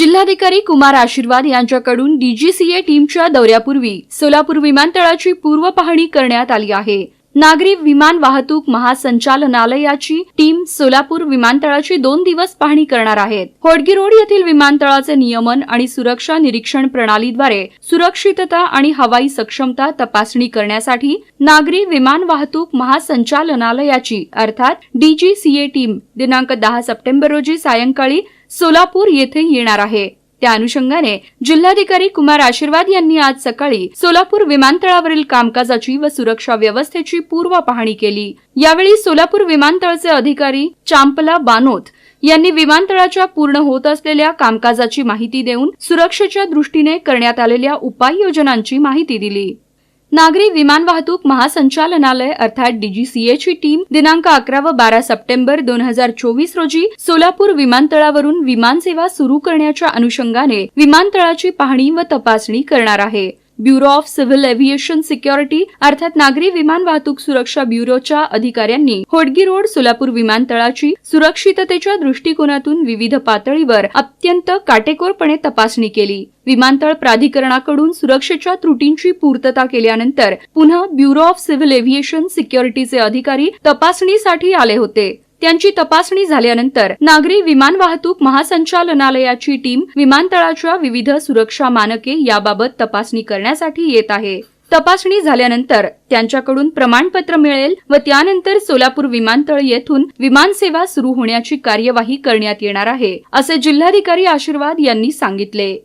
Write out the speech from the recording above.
जिल्हाधिकारी कुमार आशीर्वाद यांच्याकडून डीजीसीए टीमच्या दौऱ्यापूर्वी सोलापूर विमानतळाची पूर्व पाहणी करण्यात आली आहे. नागरी विमान वाहतूक महासंचालनालयाची टीम सोलापूर विमानतळाची दोन दिवस पाहणी करणार आहेत होडगी रोड येथील विमानतळाचे नियमन आणि सुरक्षा निरीक्षण प्रणालीद्वारे सुरक्षितता आणि हवाई सक्षमता तपासणी करण्यासाठी नागरी विमान वाहतूक महासंचालनालयाची अर्थात डीजीसीए टीम दिनांक दहा सप्टेंबर रोजी सायंकाळी सोलापूर येथे येणार आहे. त्या अनुषंगाने जिल्हाधिकारी कुमार आशीर्वाद यांनी आज सकाळी सोलापूर विमानतळावरील कामकाजाची व सुरक्षा व्यवस्थेची पूर्व पाहणी केली. यावेळी सोलापूर विमानतळचे अधिकारी चांपला बानोत यांनी विमानतळाच्या पूर्ण होत असलेल्या कामकाजाची माहिती देऊन सुरक्षेच्या दृष्टीने करण्यात आलेल्या उपाययोजनांची माहिती दिली. नागरी विमान वाहतूक महासंचालनालय अर्थात डीजीसीए ची टीम दिनांक अकरा व बारा सप्टेंबर दोन हजार चोवीस रोजी सोलापूर विमानतळावरून विमानसेवा सुरू करण्याच्या अनुषंगाने विमानतळाची पाहणी व तपासणी करणार आहे. Bureau of civil aviation security अर्थात नागरी विमान वाहतूक सुरक्षा ब्युरोच्या अधिकाऱ्यांनी होडगी रोड सोलापूर विमानतळाची सुरक्षिततेच्या दृष्टिकोनातून विविध पातळीवर अत्यंत काटेकोरपणे तपासणी केली. विमानतळ प्राधिकरणाकडून सुरक्षेच्या त्रुटींची पूर्तता केल्यानंतर पुन्हा ब्युरो ऑफ सिव्हिल एव्हिएशन सिक्युरिटीचे अधिकारी तपासणीसाठी आले होते. त्यांची तपासणी झाल्यानंतर नागरी विमान वाहतूक महासंचालनालयाची टीम विमानतळाच्या विविध सुरक्षा मानके याबाबत तपासणी करण्यासाठी येत आहे. तपासणी झाल्यानंतर त्यांच्याकडून प्रमाणपत्र मिळेल व त्यानंतर सोलापूर विमानतळ येथून विमानसेवा सुरू होण्याची कार्यवाही करण्यात येणार आहे असे जिल्हाधिकारी आशीर्वाद यांनी सांगितले.